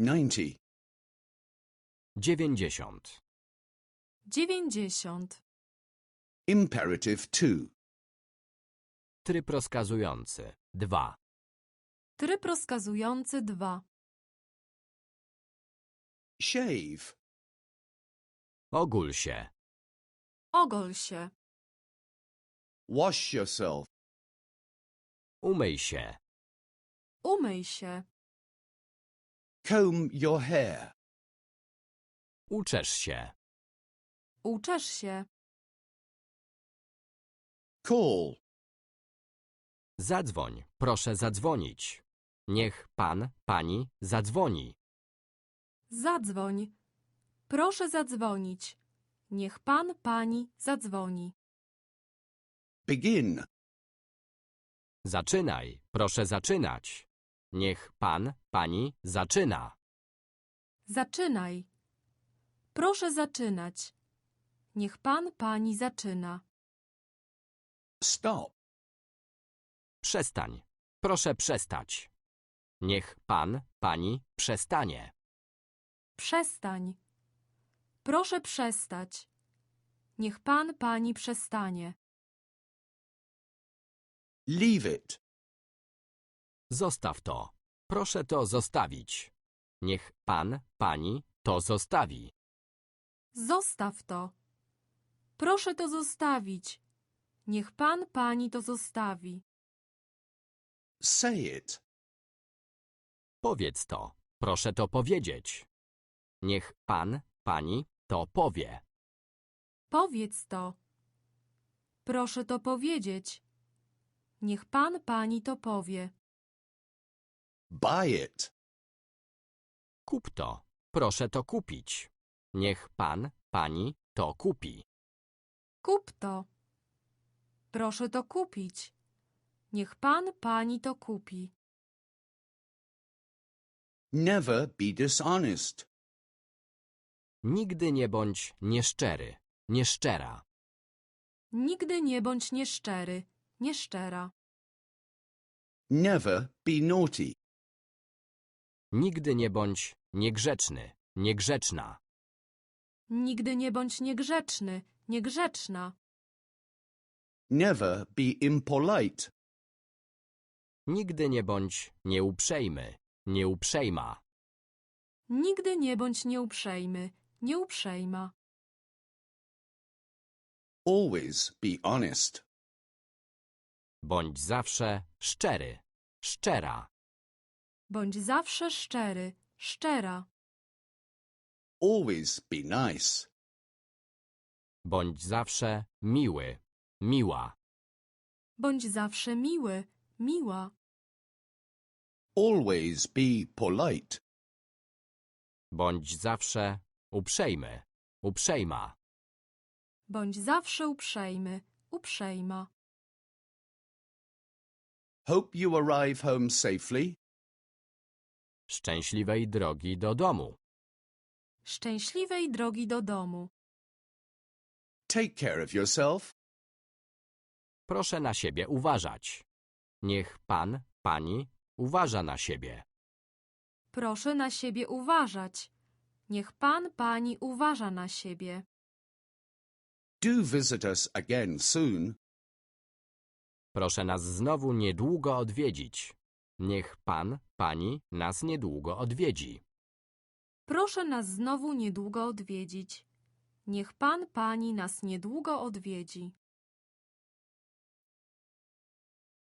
90. dziewięćdziesiąt, dziewięćdziesiąt, Imperative 2. tryb rozkazujący, dwa, tryb rozkazujący dwa, Shave. ogól się, ogol się, Wash yourself. umyj się, umyj się, Comb your hair. uczesz się, uczesz się, Call. zadzwoń, proszę zadzwonić. Niech pan, pani zadzwoni. zadzwoń, proszę zadzwonić, niech pan, pani zadzwoni, Begin. Zaczynaj, proszę zaczynać. Niech pan, pani zaczyna. zaczynaj, proszę zaczynać, niech pan, pani zaczyna, Stop. Przestań, proszę przestać. Niech pan, pani przestanie. przestań, proszę przestać, niech pan, pani przestanie, Leave it. Zostaw to. Proszę to zostawić. Niech pan, pani to zostawi. zostaw to, proszę to zostawić, niech pan, pani to zostawi. Say it. Powiedz to. Proszę to powiedzieć. Niech pan, pani to powie. Powiedz to. Proszę to powiedzieć. Niech pan, pani to powie. Buy it. Kup to. Proszę to kupić. Niech pan, pani to kupi. Kup to. Proszę to kupić. Niech pan, pani to kupi. Never be dishonest. Nigdy nie bądź nieszczery, nieszczera. Nigdy nie bądź nieszczery, nieszczera. Never be naughty. Nigdy nie bądź niegrzeczny, niegrzeczna. Nigdy nie bądź niegrzeczny, niegrzeczna. Never be impolite. Nigdy nie bądź nieuprzejmy, nieuprzejma. Nigdy nie bądź nieuprzejmy, nieuprzejma. Always be honest. Bądź zawsze szczery, szczera. Bądź zawsze szczery, szczera. Always be nice. Bądź zawsze miły, miła. Bądź zawsze miły, miła. Always be polite. Bądź zawsze uprzejmy, uprzejma. Bądź zawsze uprzejmy, uprzejma. Hope you arrive home safely. Szczęśliwej drogi do domu. Szczęśliwej drogi do domu. Take care of yourself. Proszę na siebie uważać. Niech pan, pani uważa na siebie. Proszę na siebie uważać. Niech pan, pani uważa na siebie. Do visit us again soon. Proszę nas znowu niedługo odwiedzić. Niech pan, pani nas niedługo odwiedzi. Proszę nas znowu niedługo odwiedzić. Niech pan, pani nas niedługo odwiedzi.